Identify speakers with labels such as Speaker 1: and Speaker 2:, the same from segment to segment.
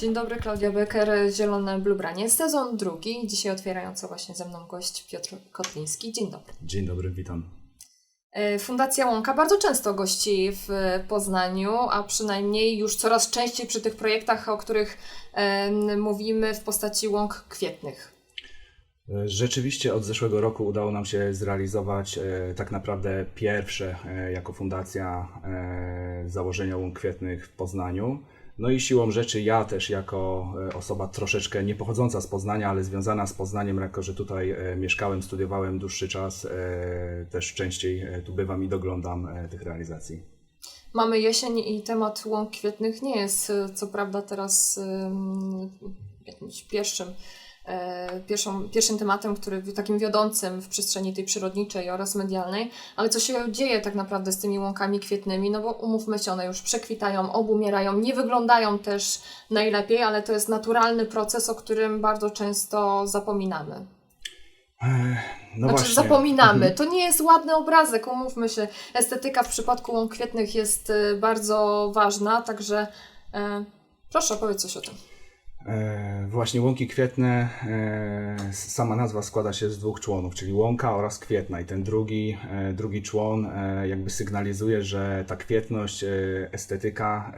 Speaker 1: Dzień dobry, Klaudia Becker, Zielone Bluebranie, sezon drugi. Dzisiaj otwierający właśnie ze mną gość Piotr Kotliński. Dzień dobry.
Speaker 2: Dzień dobry, witam.
Speaker 1: E, Fundacja Łąka bardzo często gości w Poznaniu, a przynajmniej już coraz częściej przy tych projektach, o których e, mówimy w postaci łąk kwietnych.
Speaker 2: Rzeczywiście od zeszłego roku udało nam się zrealizować e, tak naprawdę pierwsze e, jako fundacja e, założenia łąk kwietnych w Poznaniu. No i siłą rzeczy ja też jako e, osoba troszeczkę nie pochodząca z Poznania, ale związana z Poznaniem, jako że tutaj e, mieszkałem, studiowałem dłuższy czas, e, też częściej tu bywam i doglądam tych realizacji.
Speaker 1: Mamy jesień i temat łąk kwietnych nie jest co prawda teraz jakimś pierwszym, pierwszą, pierwszym tematem, który takim wiodącym w przestrzeni tej przyrodniczej oraz medialnej, ale co się dzieje tak naprawdę z tymi łąkami kwietnymi, no bo umówmy się, one już przekwitają, obumierają, nie wyglądają też najlepiej, ale to jest naturalny proces, o którym bardzo często zapominamy.
Speaker 2: No
Speaker 1: znaczy
Speaker 2: właśnie.
Speaker 1: zapominamy.
Speaker 2: Mhm.
Speaker 1: To nie jest ładny obrazek, umówmy się. Estetyka w przypadku łąk kwietnych jest y, bardzo ważna, także e, proszę opowiedz coś o tym.
Speaker 2: E, Właśnie łąki kwietne, e, sama nazwa składa się z dwóch członów, czyli łąka oraz kwietna i ten drugi, e, drugi człon jakby sygnalizuje, że ta kwietność, estetyka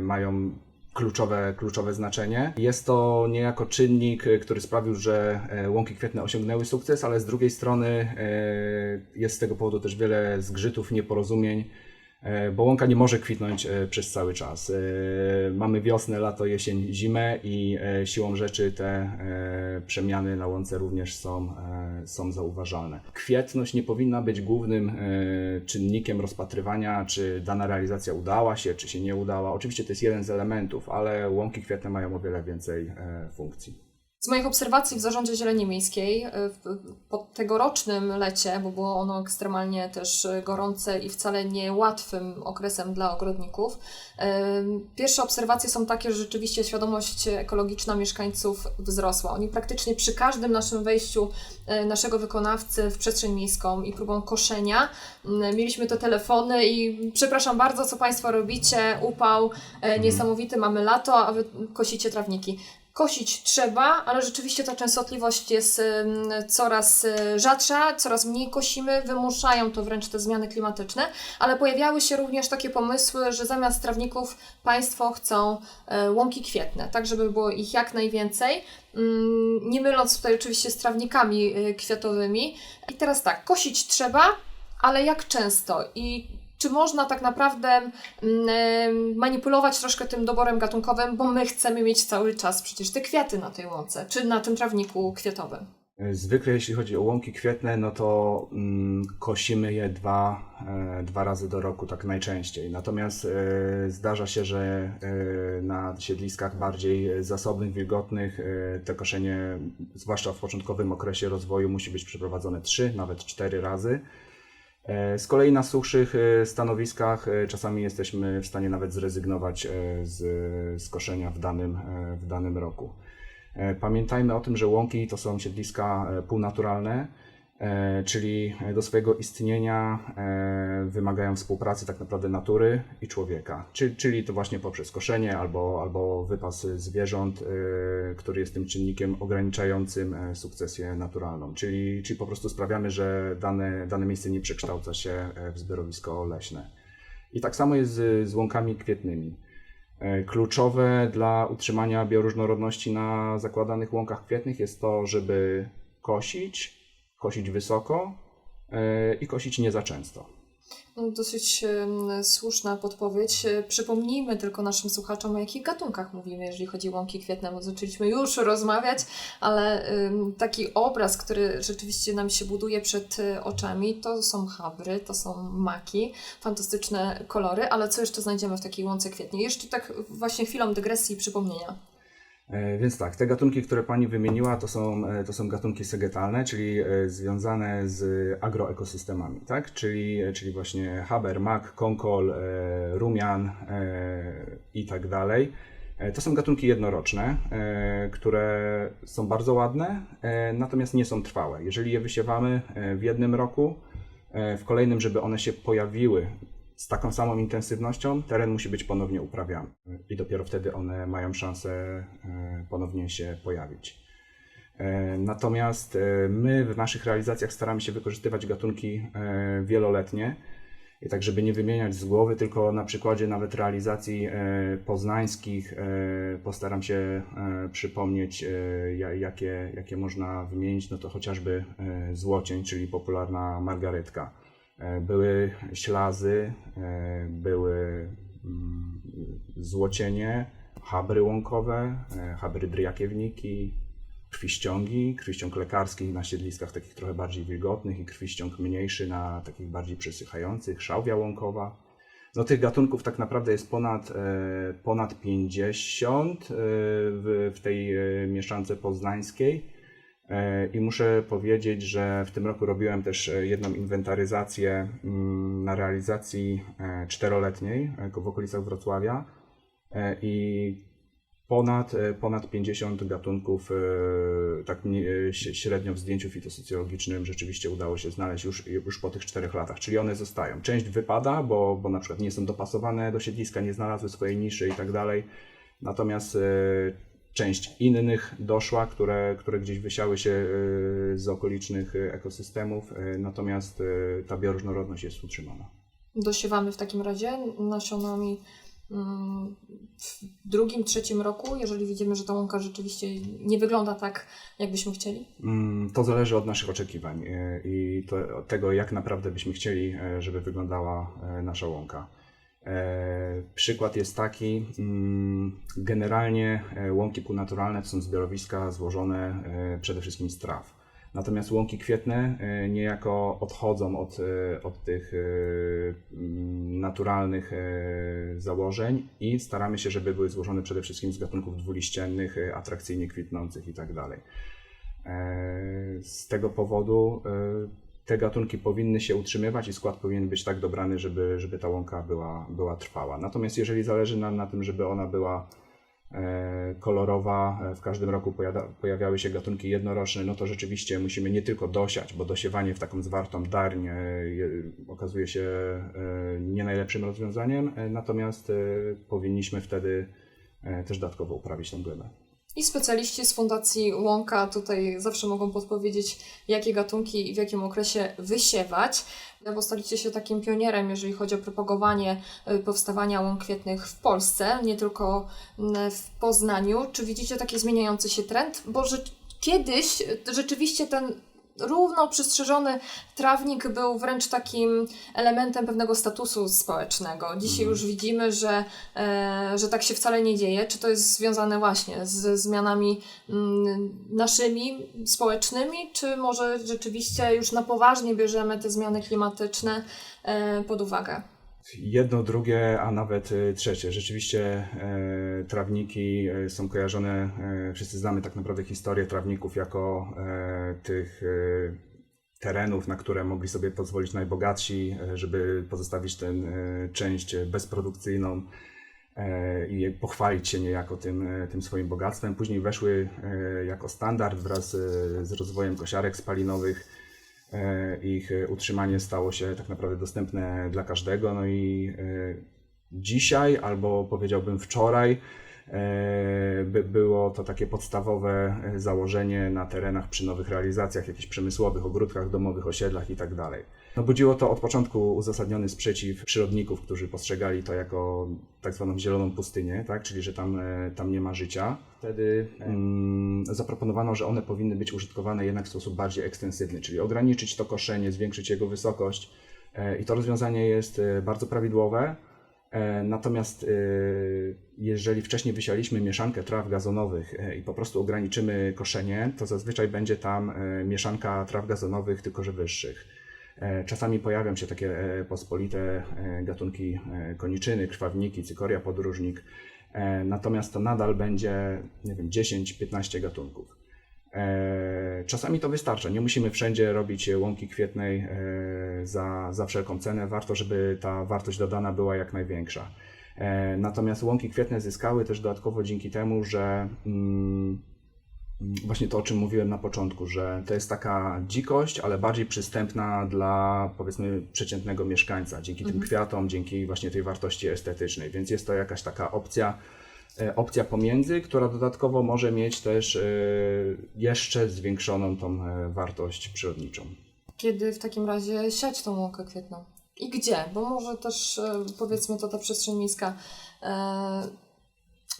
Speaker 2: mają kluczowe, kluczowe znaczenie. Jest to niejako czynnik, który sprawił, że łąki kwietne osiągnęły sukces, ale z drugiej strony jest z tego powodu też wiele zgrzytów, nieporozumień. E, bo łąka nie może kwitnąć e, przez cały czas. E, Mamy wiosnę, lato, jesień, zimę i siłą rzeczy te przemiany na łące również są, są zauważalne. Kwietność nie powinna być głównym czynnikiem rozpatrywania, czy dana realizacja udała się, czy się nie udała. Oczywiście to jest jeden z elementów, ale łąki kwietne mają o wiele więcej funkcji.
Speaker 1: Z moich obserwacji w zarządzie Zieleni Miejskiej w- po tegorocznym lecie, bo było ono ekstremalnie też y, gorące i wcale niełatwym okresem dla ogrodników, y, pierwsze obserwacje są takie, że rzeczywiście świadomość ekologiczna mieszkańców wzrosła. Oni praktycznie przy każdym naszym wejściu naszego wykonawcy w przestrzeń miejską i próbą koszenia mieliśmy te telefony i przepraszam bardzo, co Państwo robicie, upał y, niesamowity, mamy lato, a Wy kosicie trawniki. Kosić trzeba, ale rzeczywiście ta częstotliwość jest coraz y, rzadsza, coraz mniej kosimy, wymuszają to wręcz te zmiany klimatyczne, ale pojawiały się również takie pomysły, że zamiast trawników Państwo chcą e, łąki kwietne, tak żeby było ich jak najwięcej, Ym, nie myląc tutaj oczywiście z trawnikami y, kwiatowymi. I teraz tak, kosić trzeba, ale jak często i czy można tak naprawdę mm, manipulować troszkę tym doborem gatunkowym, bo my chcemy mieć cały czas przecież te kwiaty na tej łące, czy na tym trawniku kwiatowym.
Speaker 2: Zwykle jeśli chodzi o łąki kwietne, no to mm, kosimy je dwa, e, dwa razy do roku, tak najczęściej. Natomiast e, zdarza się, że e, na siedliskach bardziej zasobnych, wilgotnych e, te koszenie, zwłaszcza w początkowym okresie rozwoju, musi być przeprowadzone trzy, nawet cztery razy. E, Z kolei na suchszych e, stanowiskach e, czasami jesteśmy w stanie nawet zrezygnować z, z koszenia w danym, w danym roku. Pamiętajmy o tym, że łąki to są siedliska półnaturalne, czyli do swojego istnienia e, wymagają współpracy tak naprawdę natury i człowieka, czyli, to właśnie poprzez koszenie albo, albo wypas zwierząt, e, który jest tym czynnikiem ograniczającym e, sukcesję naturalną, czyli, czyli po prostu sprawiamy, że dane, dane miejsce nie przekształca się e, w zbiorowisko leśne. I tak samo jest z, z łąkami kwietnymi. E, Kluczowe dla utrzymania bioróżnorodności na zakładanych łąkach kwietnych jest to, żeby kosić, kosić wysoko e, i kosić nie za często.
Speaker 1: No, Dosyć em, słuszna podpowiedź. E, Przypomnijmy tylko naszym słuchaczom, o jakich gatunkach mówimy, jeżeli chodzi o łąki kwietne, bo zaczęliśmy już rozmawiać, ale taki obraz, który rzeczywiście nam się buduje przed e, oczami, to są habry, to są maki, fantastyczne kolory, ale co jeszcze znajdziemy w takiej łące kwietnej? Jeszcze tak właśnie chwilą dygresji i przypomnienia.
Speaker 2: E, Więc tak, te gatunki, które Pani wymieniła, to są, e, to są gatunki segetalne, czyli e, związane z agroekosystemami, tak? Czyli, czyli właśnie haber, mak, konkol, rumian i tak dalej. To są gatunki jednoroczne, które są bardzo ładne, natomiast nie są trwałe. Jeżeli je wysiewamy w jednym roku, w kolejnym, żeby one się pojawiły z taką samą intensywnością teren musi być ponownie uprawiany i dopiero wtedy one mają szansę e, ponownie się pojawić. E, Natomiast e, my w naszych realizacjach staramy się wykorzystywać gatunki wieloletnie. I tak, żeby nie wymieniać z głowy, tylko na przykładzie nawet realizacji poznańskich postaram się przypomnieć, ja- jakie, jakie można wymienić, no to chociażby złocień, czyli popularna margaretka. E, Były ślazy, e, były mm, złocienie, habry łąkowe, e, habry dryjakiewniki, krwiściągi, krwiściąg lekarski na siedliskach takich trochę bardziej wilgotnych i krwiściąg mniejszy na takich bardziej przesychających, szałwia łąkowa. No tych gatunków tak naprawdę jest ponad, ponad 50 e, w, w tej mieszance poznańskiej. E, I muszę powiedzieć, że w tym roku robiłem też e, jedną inwentaryzację mm, na realizacji e, czteroletniej w okolicach Wrocławia i ponad, ponad 50 gatunków, tak średnio w zdjęciu fitosocjologicznym rzeczywiście udało się znaleźć już, już po tych czterech latach, czyli one zostają. Część wypada, bo, bo na przykład nie są dopasowane do siedliska, nie znalazły swojej niszy i tak dalej. Natomiast część innych doszła, które, które gdzieś wysiały się e, z okolicznych e, ekosystemów, e, natomiast ta bioróżnorodność jest utrzymana.
Speaker 1: Dosiewamy w takim razie nasionami mm, w drugim, trzecim roku, jeżeli widzimy, że ta łąka rzeczywiście nie wygląda tak, jakbyśmy chcieli?
Speaker 2: Mm, To zależy od naszych oczekiwań i to, od tego, jak naprawdę byśmy chcieli, żeby wyglądała nasza łąka. E, Przykład jest taki, mm, generalnie e, łąki półnaturalne to są zbiorowiska złożone e, przede wszystkim z traw. Natomiast łąki kwietne niejako odchodzą od, od tych mm, naturalnych założeń i staramy się, żeby były złożone przede wszystkim z gatunków dwuliściennych, atrakcyjnie kwitnących i tak Z tego powodu te gatunki powinny się utrzymywać i skład powinien być tak dobrany, żeby, żeby ta łąka była, była trwała. Natomiast jeżeli zależy nam na tym, żeby ona była e, kolorowa, e, w każdym roku pojada, pojawiały się gatunki jednoroczne, no to rzeczywiście musimy nie tylko dosiać, bo dosiewanie w taką zwartą darń e, je- okazuje się nie najlepszym rozwiązaniem, natomiast powinniśmy wtedy też dodatkowo uprawić tę glebę.
Speaker 1: I specjaliści z Fundacji Łąka tutaj zawsze mogą podpowiedzieć, jakie gatunki i w jakim okresie wysiewać, bo staliście się takim pionierem, jeżeli chodzi o propagowanie y, powstawania łąk kwietnych w Polsce, nie tylko mm, w Poznaniu. Czy widzicie taki zmieniający się trend? Bo że kiedyś y, rzeczywiście ten równo przystrzyżony trawnik był wręcz takim elementem pewnego statusu społecznego. Dzisiaj już widzimy, że, e, że tak się wcale nie dzieje. Czy to jest związane właśnie z zmianami mm, naszymi społecznymi, czy może rzeczywiście już na poważnie bierzemy te zmiany klimatyczne e, pod uwagę?
Speaker 2: Jedno, drugie, a nawet y, trzecie. Rzeczywiście e, trawniki e, są kojarzone, e, wszyscy znamy tak naprawdę historię trawników jako tych terenów, na które mogli sobie pozwolić najbogatsi, żeby pozostawić tę część bezprodukcyjną i pochwalić się niejako tym, tym swoim bogactwem. Później weszły jako standard wraz z rozwojem kosiarek spalinowych. E, Ich e, utrzymanie stało się tak naprawdę dostępne dla każdego. No i e, dzisiaj, albo powiedziałbym wczoraj, by było to takie podstawowe e, założenie na terenach przy nowych realizacjach, jakichś przemysłowych, ogródkach domowych, osiedlach itd. No budziło to od początku uzasadniony sprzeciw przyrodników, którzy postrzegali to jako tak zwaną zieloną pustynię, tak? czyli że tam, e, tam nie ma życia. Wtedy mm, zaproponowano, że one powinny być użytkowane jednak w sposób bardziej ekstensywny, czyli ograniczyć to koszenie, zwiększyć jego wysokość. E, I to rozwiązanie jest e, bardzo prawidłowe. E, Natomiast e, jeżeli wcześniej wysialiśmy mieszankę traw gazonowych e, i po prostu ograniczymy koszenie, to zazwyczaj będzie tam mieszanka traw gazonowych, tylko że wyższych. Czasami pojawią się takie pospolite gatunki koniczyny, krwawniki, cykoria podróżnik, natomiast to nadal będzie, nie wiem, 10-15 gatunków. E, Czasami to wystarcza. Nie musimy wszędzie robić łąki kwietnej e, za, za wszelką cenę. Warto, żeby ta wartość dodana była jak największa. E, Natomiast łąki kwietne zyskały też dodatkowo dzięki temu, że mm, właśnie to, o czym mówiłem na początku, że to jest taka dzikość, ale bardziej przystępna dla powiedzmy przeciętnego mieszkańca, dzięki tym kwiatom, dzięki właśnie tej wartości estetycznej. Więc jest to jakaś taka opcja, e, opcja pomiędzy, która dodatkowo może mieć też e, jeszcze zwiększoną tą e, wartość przyrodniczą.
Speaker 1: Kiedy w takim razie siać tą łąkę kwietną? I gdzie? Bo może też e, powiedzmy to ta przestrzeń miejska e,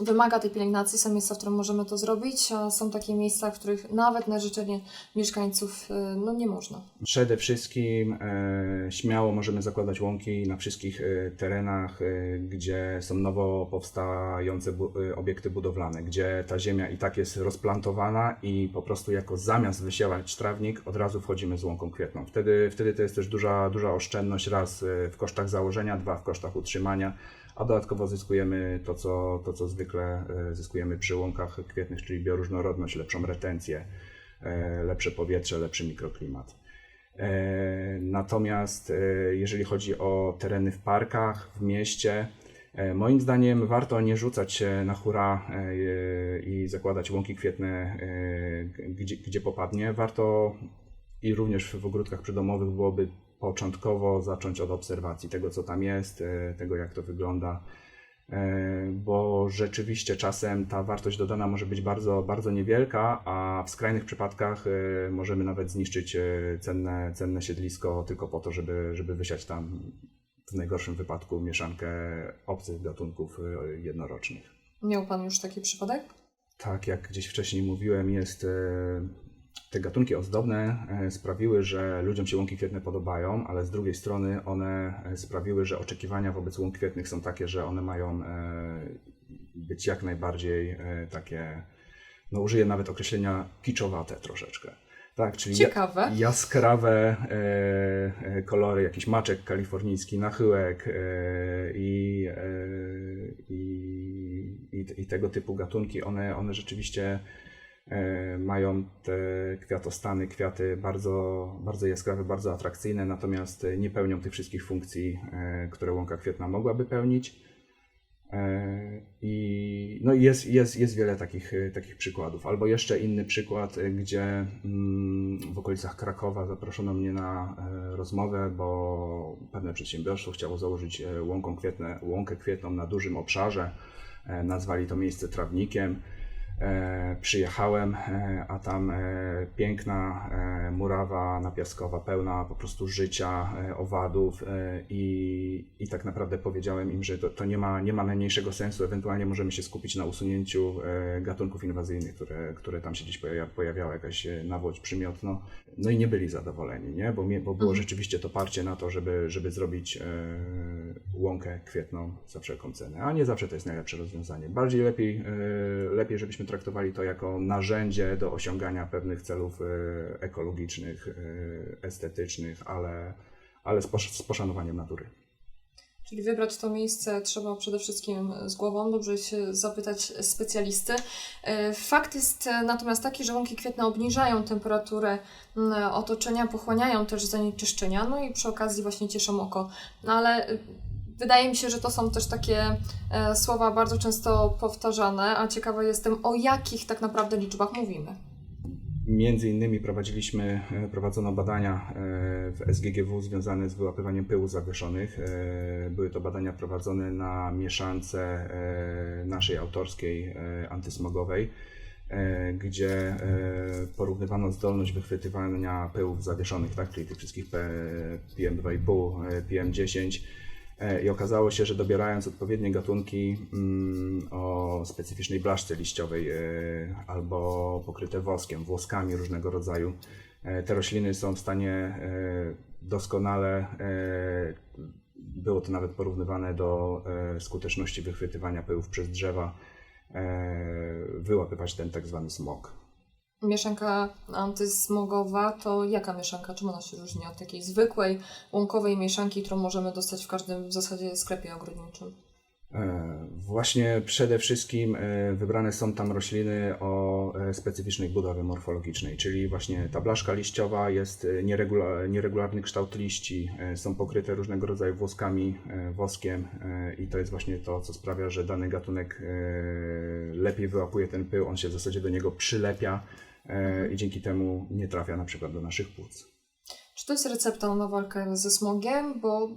Speaker 1: wymaga tej pielęgnacji, są miejsca, w których możemy to zrobić, a są takie miejsca, w których nawet na życzenie mieszkańców e, no nie można.
Speaker 2: Przede wszystkim e, śmiało możemy zakładać łąki na wszystkich e, terenach, e, gdzie są nowo powstające bu- e, obiekty budowlane, gdzie ta ziemia i tak jest rozplantowana i po prostu jako zamiast wysiewać trawnik, od razu wchodzimy z łąką kwietną. Wtedy, wtedy to jest też duża, duża oszczędność, raz e, w kosztach założenia, dwa w kosztach utrzymania, a dodatkowo zyskujemy to, co, to, co zwykle e, zyskujemy przy łąkach kwietnych, czyli bioróżnorodność, lepszą retencję, e, lepsze powietrze, lepszy mikroklimat. E, Natomiast jeżeli chodzi o tereny w parkach, w mieście, moim zdaniem warto nie rzucać się na hura i zakładać łąki kwietne gdzie, gdzie popadnie. Warto i również w ogródkach przydomowych byłoby początkowo zacząć od obserwacji tego, co tam jest, e, tego, jak to wygląda e, bo rzeczywiście czasem ta wartość dodana może być bardzo, bardzo niewielka, a w skrajnych przypadkach e, możemy nawet zniszczyć cenne, cenne siedlisko tylko po to, żeby, żeby wysiać tam w najgorszym wypadku mieszankę obcych gatunków jednorocznych.
Speaker 1: Miał Pan już taki przypadek?
Speaker 2: Tak, jak gdzieś wcześniej mówiłem, jest te gatunki ozdobne e, sprawiły, że ludziom się łąki kwietne podobają, ale z drugiej strony one e, sprawiły, że oczekiwania wobec łąk kwietnych są takie, że one mają e, być jak najbardziej takie, no użyję nawet określenia kiczowate troszeczkę. Tak, czyli
Speaker 1: Ciekawe.
Speaker 2: jaskrawe kolory, jakiś maczek kalifornijski, nachyłek i, i, i, i tego typu gatunki, one, one rzeczywiście mają te kwiatostany, kwiaty bardzo, bardzo jaskrawe, bardzo atrakcyjne, natomiast nie pełnią tych wszystkich funkcji, e, które łąka kwietna mogłaby pełnić. E, I no jest, jest, jest wiele takich, e, takich przykładów. Albo jeszcze inny przykład, e, gdzie mm, w okolicach Krakowa zaproszono mnie na e, rozmowę, bo pewne przedsiębiorstwo chciało założyć e, łąką kwietne, łąkę kwietną na dużym obszarze. E, Nazwali to miejsce trawnikiem. E, Przyjechałem, e, a tam e, piękna murawa napiaskowa, pełna po prostu życia, owadów i, i tak naprawdę powiedziałem im, że to, to nie, ma, nie ma najmniejszego sensu, ewentualnie możemy się skupić na usunięciu gatunków inwazyjnych, które, które tam się gdzieś pojawia, pojawiała, jakaś nawłoć, przymiotno. No i nie byli zadowoleni, nie? Bo, bo było
Speaker 1: Mhm.
Speaker 2: rzeczywiście to parcie na to, żeby, żeby zrobić łąkę kwietną za wszelką cenę, a nie zawsze to jest najlepsze rozwiązanie. Bardziej lepiej, lepiej żebyśmy traktowali to jako narzędzie do osiągania pewnych celów e, ekologicznych, e, estetycznych, ale, ale z, posz- z poszanowaniem natury.
Speaker 1: Czyli wybrać to miejsce trzeba przede wszystkim z głową, dobrze się zapytać specjalisty. E, Fakt jest natomiast taki, że łąki kwietne obniżają temperaturę otoczenia, pochłaniają też zanieczyszczenia, no i przy okazji właśnie cieszą oko. No ale wydaje mi się, że to są też takie e, słowa bardzo często powtarzane, a ciekawa jestem, o jakich tak naprawdę liczbach mówimy.
Speaker 2: Między innymi prowadziliśmy, e, prowadzono badania e, w SGGW związane z wyłapywaniem pyłów zawieszonych. E, Były to badania prowadzone na mieszance naszej autorskiej antysmogowej, gdzie porównywano zdolność wychwytywania pyłów zawieszonych, tak, czyli tych wszystkich P- PM2,5, e, PM10 E, I okazało się, że dobierając odpowiednie gatunki mm, o specyficznej blaszce liściowej e, albo pokryte woskiem, włoskami różnego rodzaju, e, te rośliny są w stanie e, doskonale, e, było to nawet porównywane do e, skuteczności wychwytywania pyłów przez drzewa, e, wyłapywać ten tak zwany smog.
Speaker 1: Mieszanka antysmogowa to jaka mieszanka? Czym ona się różni od takiej zwykłej, łąkowej mieszanki, którą możemy dostać w każdym w zasadzie sklepie ogrodniczym?
Speaker 2: E, Właśnie przede wszystkim e, wybrane są tam rośliny o e, specyficznej budowie morfologicznej, czyli właśnie ta blaszka liściowa jest nieregula- nieregularny kształt liści, są pokryte różnego rodzaju woskami, e, woskiem i to jest właśnie to, co sprawia, że dany gatunek lepiej wyłapuje ten pył, on się w zasadzie do niego przylepia i dzięki temu nie trafia na przykład do naszych płuc.
Speaker 1: Czy to jest recepta na walkę ze smogiem? Bo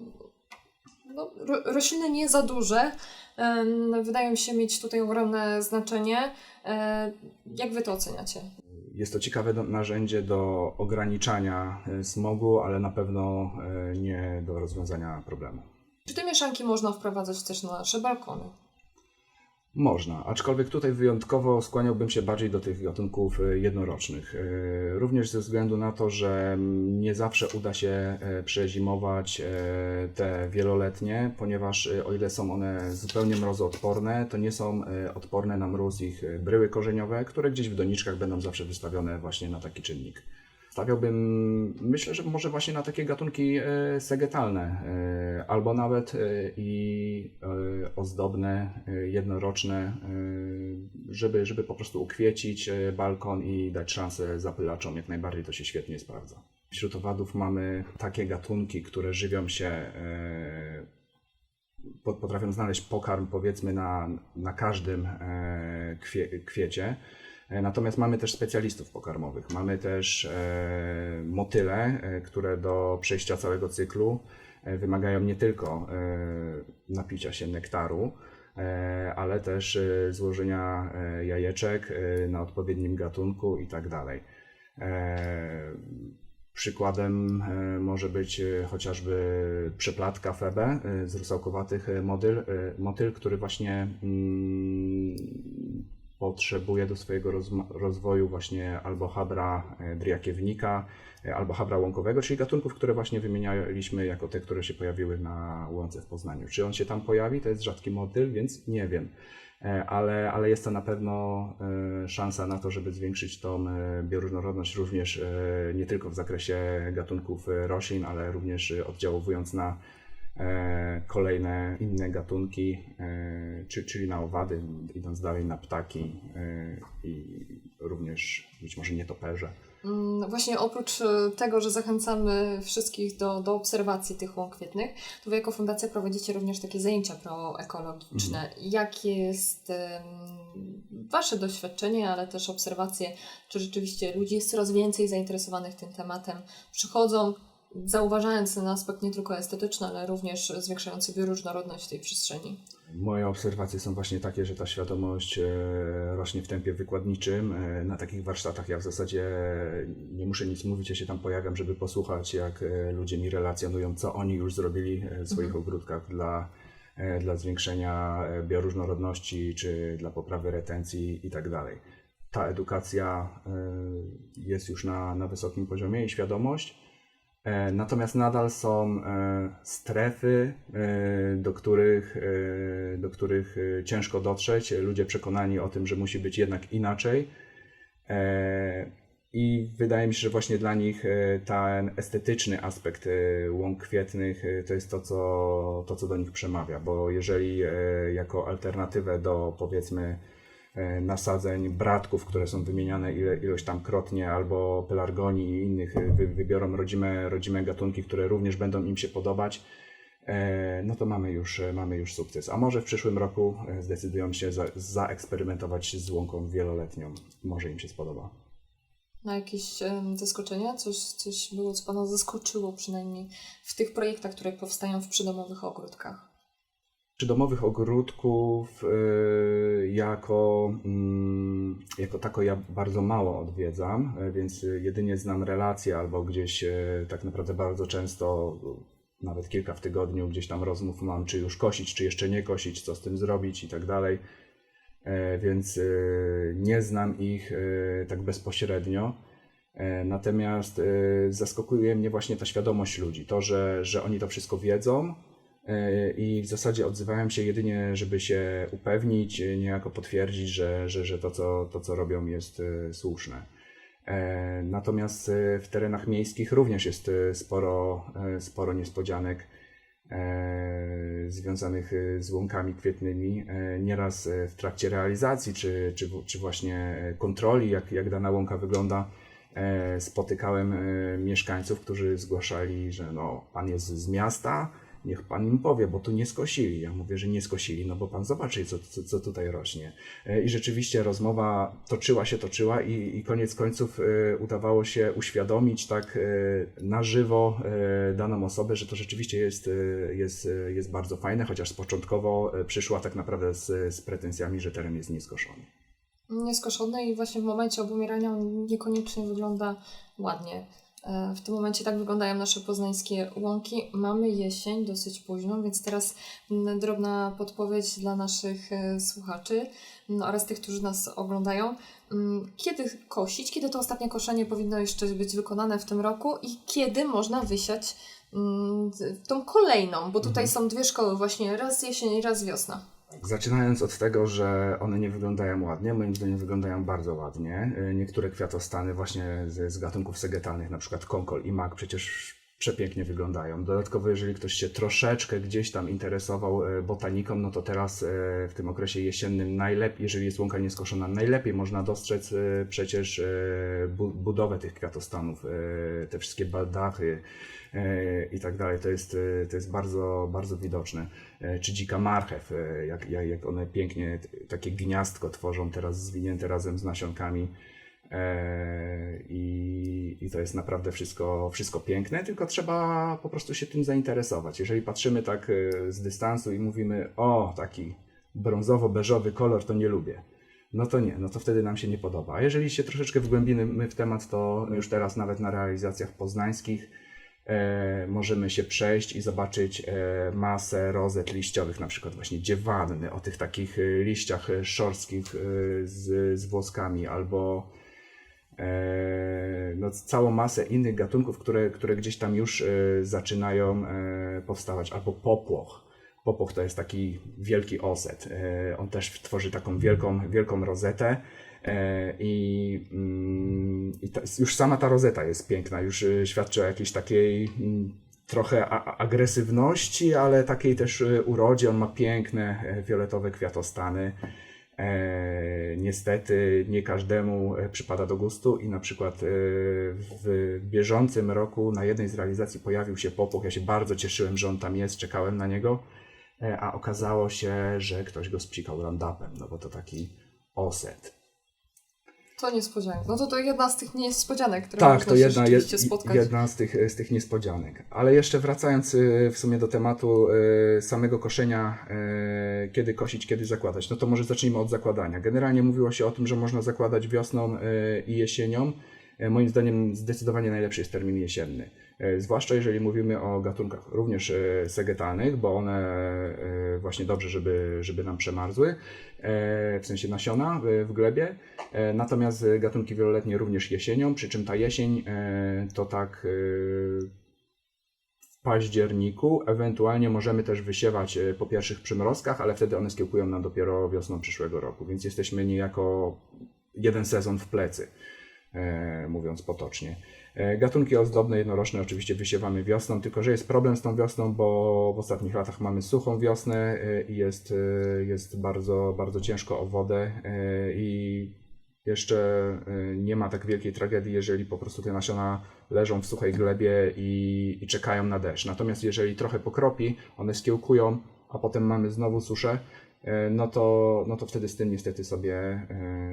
Speaker 1: no, ro, rośliny nie za duże em, wydają się mieć tutaj ogromne znaczenie. E, jak wy to oceniacie?
Speaker 2: Jest to ciekawe narzędzie do ograniczania e, smogu, ale na pewno e, nie do rozwiązania problemu.
Speaker 1: Czy te mieszanki można wprowadzać też na nasze balkony?
Speaker 2: Można, aczkolwiek tutaj wyjątkowo skłaniałbym się bardziej do tych gatunków e, jednorocznych. E, Również ze względu na to, że mm, nie zawsze uda się e, przezimować te wieloletnie, ponieważ o ile są one zupełnie mrozoodporne, to nie są odporne na mróz ich bryły korzeniowe, które gdzieś w doniczkach będą zawsze wystawione właśnie na taki czynnik. Stawiałbym, myślę, że może właśnie na takie gatunki e, segetalne, e, albo nawet e, i ozdobne, jednoroczne, żeby, żeby po prostu ukwiecić balkon i dać szansę zapylaczom. Jak najbardziej to się świetnie sprawdza. Wśród owadów mamy takie gatunki, które żywią się, po- potrafią znaleźć pokarm powiedzmy na, na każdym kwie, kwiecie. E, Natomiast mamy też specjalistów pokarmowych. Mamy też e, motyle, e, które do przejścia całego cyklu wymagają nie tylko napicia się nektaru, ale też złożenia jajeczek na odpowiednim gatunku i tak dalej. Przykładem może być chociażby przeplatka Febe z rusałkowatych modyl, e, motyl, który właśnie mm, potrzebuje do swojego rozwoju właśnie albo habra e, driakiewnika, e, albo habra łąkowego, czyli gatunków, które właśnie wymienialiśmy jako te, które się pojawiły na łące w Poznaniu. Czy on się tam pojawi? To jest rzadki motyl, więc nie wiem. E, Ale, ale jest to na pewno szansa na to, żeby zwiększyć tą bioróżnorodność również nie tylko w zakresie gatunków roślin, ale również oddziaływując na kolejne inne gatunki, e, czy, czyli na owady, idąc dalej na ptaki e, i również być może nietoperze.
Speaker 1: Mm, Właśnie oprócz e, tego, że zachęcamy wszystkich do, do obserwacji tych łąk kwietnych, to Wy jako fundacja prowadzicie również takie zajęcia proekologiczne. Jakie jest Wasze doświadczenie, ale też obserwacje, czy rzeczywiście ludzi jest coraz więcej zainteresowanych tym tematem, przychodzą zauważając ten aspekt nie tylko estetyczny, ale również zwiększający bioróżnorodność w tej przestrzeni.
Speaker 2: Moje obserwacje są właśnie takie, że ta świadomość e, rośnie w tempie wykładniczym. E, Na takich warsztatach ja w zasadzie nie muszę nic mówić, ja się tam pojawiam, żeby posłuchać, jak e, ludzie mi relacjonują, co oni już zrobili w swoich ogródkach dla, dla zwiększenia bioróżnorodności, czy dla poprawy retencji i tak dalej. Ta edukacja jest już na, na wysokim poziomie i świadomość. E, Natomiast nadal są e, strefy, e, do których, do których ciężko dotrzeć. Ludzie przekonani o tym, że musi być jednak inaczej. I wydaje mi się, że właśnie dla nich ten estetyczny aspekt łąk kwietnych to jest to co, to, co do nich przemawia. Bo jeżeli jako alternatywę do powiedzmy nasadzeń bratków, które są wymieniane ile, ilość tam krotnie, albo pelargonii i innych, e, wy, wybiorą rodzime, rodzime gatunki, które również będą im się podobać, e, no to mamy już, e, mamy już sukces. A może w przyszłym roku e, zdecydują się za, zaeksperymentować z łąką wieloletnią. Może im się spodoba.
Speaker 1: Na jakieś zaskoczenia? Coś, coś było, co Pana zaskoczyło przynajmniej w tych projektach, które powstają w przydomowych ogródkach?
Speaker 2: Przydomowych ogródków y, jako, mm, jako tako ja bardzo mało odwiedzam, y, więc jedynie znam relacje albo gdzieś y, tak naprawdę bardzo często, nawet kilka w tygodniu, gdzieś tam rozmów mam, czy już kosić, czy jeszcze nie kosić, co z tym zrobić i tak dalej. E, Więc nie znam ich tak bezpośrednio. E, Natomiast zaskakuje mnie właśnie ta świadomość ludzi, to, że, że oni to wszystko wiedzą, i w zasadzie odzywają się jedynie, żeby się upewnić, e, niejako potwierdzić, że, że, że to, co, to, co robią, jest e, słuszne. E, Natomiast e, w terenach miejskich również jest e, sporo, e, sporo niespodzianek. e, związanych e, z łąkami kwietnymi. E, Nieraz e, w trakcie realizacji, czy, czy, czy właśnie e, kontroli, jak, jak dana łąka wygląda, e, spotykałem e, mieszkańców, którzy zgłaszali, że no, pan jest z miasta, niech pan im powie, bo tu nie skosili. Ja mówię, że nie skosili, no bo pan zobaczy, co, co, co tutaj rośnie. E, I rzeczywiście rozmowa toczyła się, toczyła i, i koniec końców e, udawało się uświadomić tak e, na żywo daną osobę, że to rzeczywiście jest, jest, jest bardzo fajne, chociaż początkowo przyszła tak naprawdę z, z pretensjami, że teren jest nieskoszony.
Speaker 1: Nieskoszony i właśnie w momencie obumierania on niekoniecznie wygląda ładnie. E, W tym momencie tak wyglądają nasze poznańskie łąki. Mamy jesień dosyć późną, więc teraz drobna podpowiedź dla naszych e, słuchaczy mm, oraz tych, którzy nas oglądają. Mm, Kiedy kosić, kiedy to ostatnie koszenie powinno jeszcze być wykonane w tym roku i kiedy można wysiać mm, tą kolejną, bo tutaj są dwie szkoły właśnie, raz jesień i raz wiosna.
Speaker 2: Zaczynając od tego, że one nie wyglądają ładnie, moim zdaniem wyglądają bardzo ładnie. E, Niektóre kwiatostany właśnie z, z gatunków segetalnych, na przykład konkol i mak, przecież przepięknie wyglądają. Dodatkowo, jeżeli ktoś się troszeczkę gdzieś tam interesował e, botaniką, no to teraz e, w tym okresie jesiennym najlepiej, jeżeli jest łąka nieskoszona, najlepiej można dostrzec e, przecież bu- budowę tych kwiatostanów, te wszystkie baldachy i tak dalej. To jest, to jest bardzo, bardzo widoczne. Czy dzika marchew, jak, jak, one pięknie takie gniazdko tworzą teraz zwinięte razem z nasionkami. E, I, I to jest naprawdę wszystko, wszystko piękne, tylko trzeba po prostu się tym zainteresować. Jeżeli patrzymy tak e, z dystansu i mówimy, o, taki brązowo-beżowy kolor, to nie lubię. No to nie, no to wtedy nam się nie podoba. A jeżeli się troszeczkę wgłębimy my w temat, to już teraz nawet na realizacjach poznańskich e, możemy się przejść i zobaczyć e, masę rozet liściowych, na przykład właśnie dziewanny, o tych takich e, liściach szorskich e, z, z włoskami, albo no, całą masę innych gatunków, które, które gdzieś tam już e, zaczynają e, powstawać, albo popłoch. Popłoch to jest taki wielki oset. E, On też tworzy taką wielką, wielką rozetę. I, mm, i już sama ta rozeta jest piękna, już świadczy o jakiejś takiej mm, trochę agresywności, ale takiej też urodzie. On ma piękne fioletowe kwiatostany. E, niestety nie każdemu e, przypada do gustu i na przykład e, w bieżącym roku na jednej z realizacji pojawił się popłoch. Ja się bardzo cieszyłem, że on tam jest, czekałem na niego, a okazało się, że ktoś go spsikał roundupem, no bo to taki oset.
Speaker 1: To niespodzianka. No to to jedna z tych niespodzianek, które
Speaker 2: Tak,
Speaker 1: można
Speaker 2: to
Speaker 1: się
Speaker 2: jedna, jed,
Speaker 1: spotkać.
Speaker 2: jedna z tych, z tych niespodzianek. Ale jeszcze wracając y, w sumie do tematu y, samego koszenia, y, kiedy kosić, kiedy zakładać, no to może zacznijmy od zakładania. Generalnie mówiło się o tym, że można zakładać wiosną i jesienią. Y, Moim zdaniem zdecydowanie najlepszy jest termin jesienny. Y, Zwłaszcza jeżeli mówimy o gatunkach również y, segetalnych, bo one y, właśnie dobrze, żeby, żeby nam przemarzły, w sensie nasiona w glebie. E, Natomiast e, gatunki wieloletnie również jesienią, przy czym ta jesień e, to tak e, w październiku, ewentualnie możemy też wysiewać e, po pierwszych przymrozkach, ale wtedy one skiełkują nam dopiero wiosną przyszłego roku, więc jesteśmy niejako jeden sezon w plecy, e, mówiąc potocznie. E, Gatunki ozdobne, jednoroczne oczywiście wysiewamy wiosną, tylko że jest problem z tą wiosną, bo w ostatnich latach mamy suchą wiosnę e, i jest, e, jest bardzo, bardzo ciężko o wodę e, i jeszcze nie ma tak wielkiej tragedii, jeżeli po prostu te nasiona leżą w suchej glebie i, i czekają na deszcz. Natomiast jeżeli trochę pokropi, one skiełkują, a potem mamy znowu suszę, no to, no to wtedy z tym niestety sobie,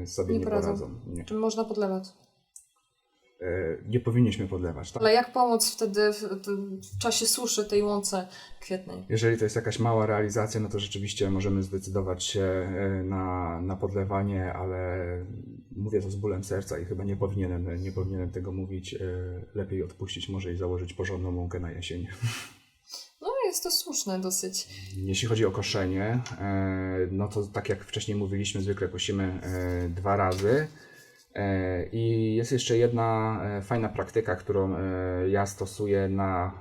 Speaker 2: sobie
Speaker 1: Nie
Speaker 2: nie,
Speaker 1: poradzą.
Speaker 2: poradzą. Nie.
Speaker 1: Czym można podlewać?
Speaker 2: Y, nie powinniśmy podlewać. Tak?
Speaker 1: Ale jak pomóc wtedy w, w czasie suszy tej łące kwietnej?
Speaker 2: Jeżeli to jest jakaś mała realizacja, no to rzeczywiście możemy zdecydować się e, na, na podlewanie, ale mówię to z bólem serca i chyba nie powinienem, nie powinienem tego mówić. E, Lepiej odpuścić może i założyć porządną łąkę na jesień.
Speaker 1: No jest to słuszne dosyć.
Speaker 2: Jeśli chodzi o koszenie, e, no to tak jak wcześniej mówiliśmy, zwykle kosimy e, dwa razy. E, I jest jeszcze jedna e, fajna praktyka, którą e, ja stosuję na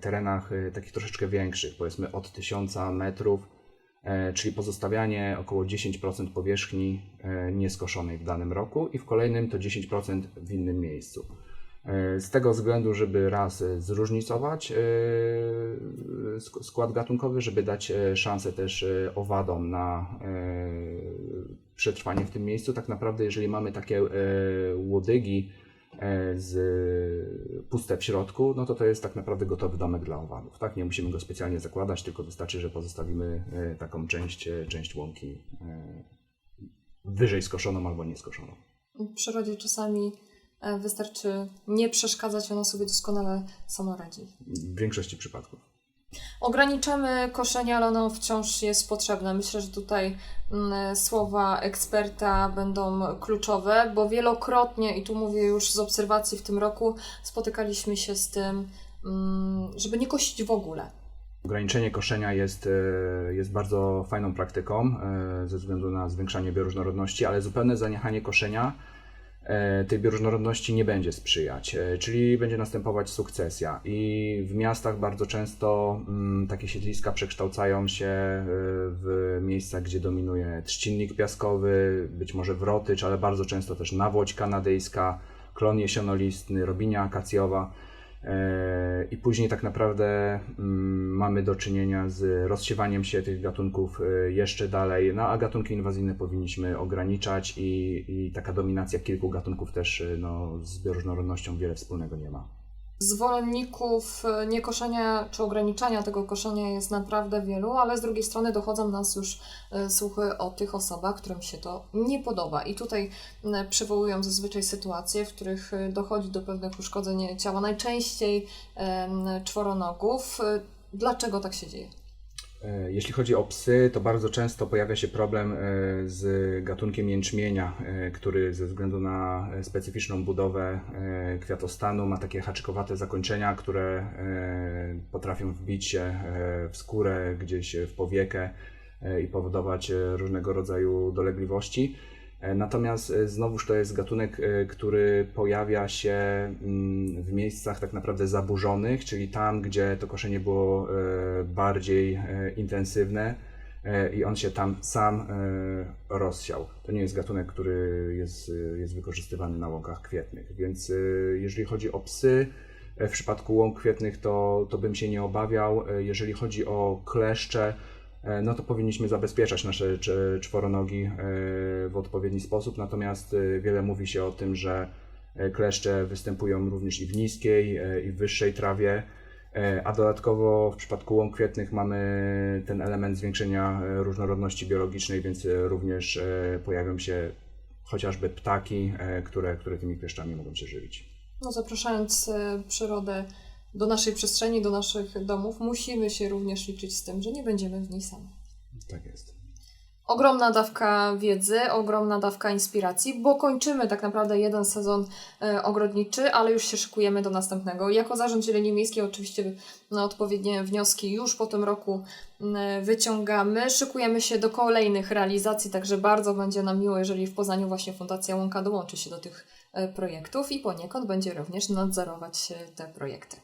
Speaker 2: terenach takich troszeczkę większych, powiedzmy od 1000 metrów, czyli pozostawianie około 10% powierzchni nieskoszonej w danym roku i w kolejnym to 10% w innym miejscu. E, Z tego względu, żeby raz e, zróżnicować e, sk- skład gatunkowy, żeby dać szansę też owadom na przetrwanie w tym miejscu. Tak naprawdę, jeżeli mamy takie łodygi z puste w środku, no to to jest tak naprawdę gotowy domek dla owadów. Tak? Nie musimy go specjalnie zakładać, tylko wystarczy, że pozostawimy taką część, część łąki wyżej skoszoną albo nieskoszoną.
Speaker 1: W przyrodzie czasami wystarczy nie przeszkadzać, ona sobie doskonale sama radzi.
Speaker 2: W większości przypadków.
Speaker 1: Ograniczamy koszenie, ale ono wciąż jest potrzebne. Myślę, że tutaj mm, słowa eksperta będą kluczowe, bo wielokrotnie, i tu mówię już z obserwacji w tym roku, spotykaliśmy się z tym, mm, żeby nie kosić w ogóle.
Speaker 2: Ograniczenie koszenia jest, e, jest bardzo fajną praktyką e, ze względu na zwiększanie bioróżnorodności, ale zupełne zaniechanie koszenia e, tej bioróżnorodności nie będzie sprzyjać, e, czyli będzie następować sukcesja. I w miastach bardzo często mm, takie siedliska przekształcają się e, w miejsca, gdzie dominuje trzcinnik piaskowy, być może wrotycz, ale bardzo często też nawłoć kanadyjska, klon jesionolistny, robinia akacjowa. E, I później tak naprawdę mm, mamy do czynienia z rozsiewaniem się tych gatunków e, jeszcze dalej, no a gatunki inwazyjne powinniśmy ograniczać i, i taka dominacja kilku gatunków też e, no, z bioróżnorodnością wiele wspólnego nie ma.
Speaker 1: Zwolenników e, niekoszenia czy ograniczania tego koszenia jest naprawdę wielu, ale z drugiej strony dochodzą nas już e, słuchy o tych osobach, którym się to nie podoba. I tutaj przywołują zazwyczaj sytuacje, w których e, dochodzi do pewnych uszkodzeń ciała, najczęściej czworonogów. Dlaczego tak się dzieje?
Speaker 2: E, Jeśli chodzi o psy, to bardzo często pojawia się problem e, z gatunkiem jęczmienia, e, który ze względu na specyficzną budowę kwiatostanu ma takie haczykowate zakończenia, które potrafią wbić się w skórę, gdzieś w powiekę i powodować różnego rodzaju dolegliwości. E, Natomiast e, znowuż to jest gatunek, e, który pojawia się mm, w miejscach tak naprawdę zaburzonych, czyli tam, gdzie to koszenie było bardziej intensywne i on się tam sam rozsiał. To nie jest gatunek, który jest, jest wykorzystywany na łąkach kwietnych, więc jeżeli chodzi o psy, w przypadku łąk kwietnych to, to bym się nie obawiał. Jeżeli chodzi o kleszcze, no to powinniśmy zabezpieczać nasze cz- czworonogi e, w odpowiedni sposób. Natomiast e, wiele mówi się o tym, że e, kleszcze występują również i w niskiej, e, i w wyższej trawie. E, A dodatkowo w przypadku łąk kwietnych mamy ten element zwiększenia e, różnorodności biologicznej, więc e, również e, pojawią się chociażby ptaki, e, które, które tymi kleszczami mogą się żywić.
Speaker 1: No, zapraszając e, przyrodę do naszej przestrzeni, do naszych domów, musimy się również liczyć z tym, że nie będziemy w niej sami.
Speaker 2: Tak jest.
Speaker 1: Ogromna dawka wiedzy, ogromna dawka inspiracji, bo kończymy tak naprawdę jeden sezon e, ogrodniczy, ale już się szykujemy do następnego. Jako Zarząd Zieleni Miejskiej oczywiście no, odpowiednie wnioski już po tym roku wyciągamy. Szykujemy się do kolejnych realizacji, także bardzo będzie nam miło, jeżeli w Poznaniu właśnie Fundacja Łąka dołączy się do tych e, projektów i poniekąd będzie również nadzorować te projekty.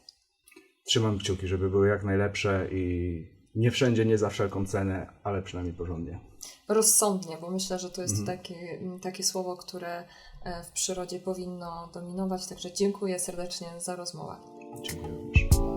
Speaker 2: Trzymam kciuki, żeby były jak najlepsze i nie wszędzie, nie za wszelką cenę, ale przynajmniej porządnie.
Speaker 1: rozsądnie, bo myślę, że to jest takie, takie słowo, które e, w przyrodzie powinno dominować. Także dziękuję serdecznie za rozmowę.
Speaker 2: Dziękuję również.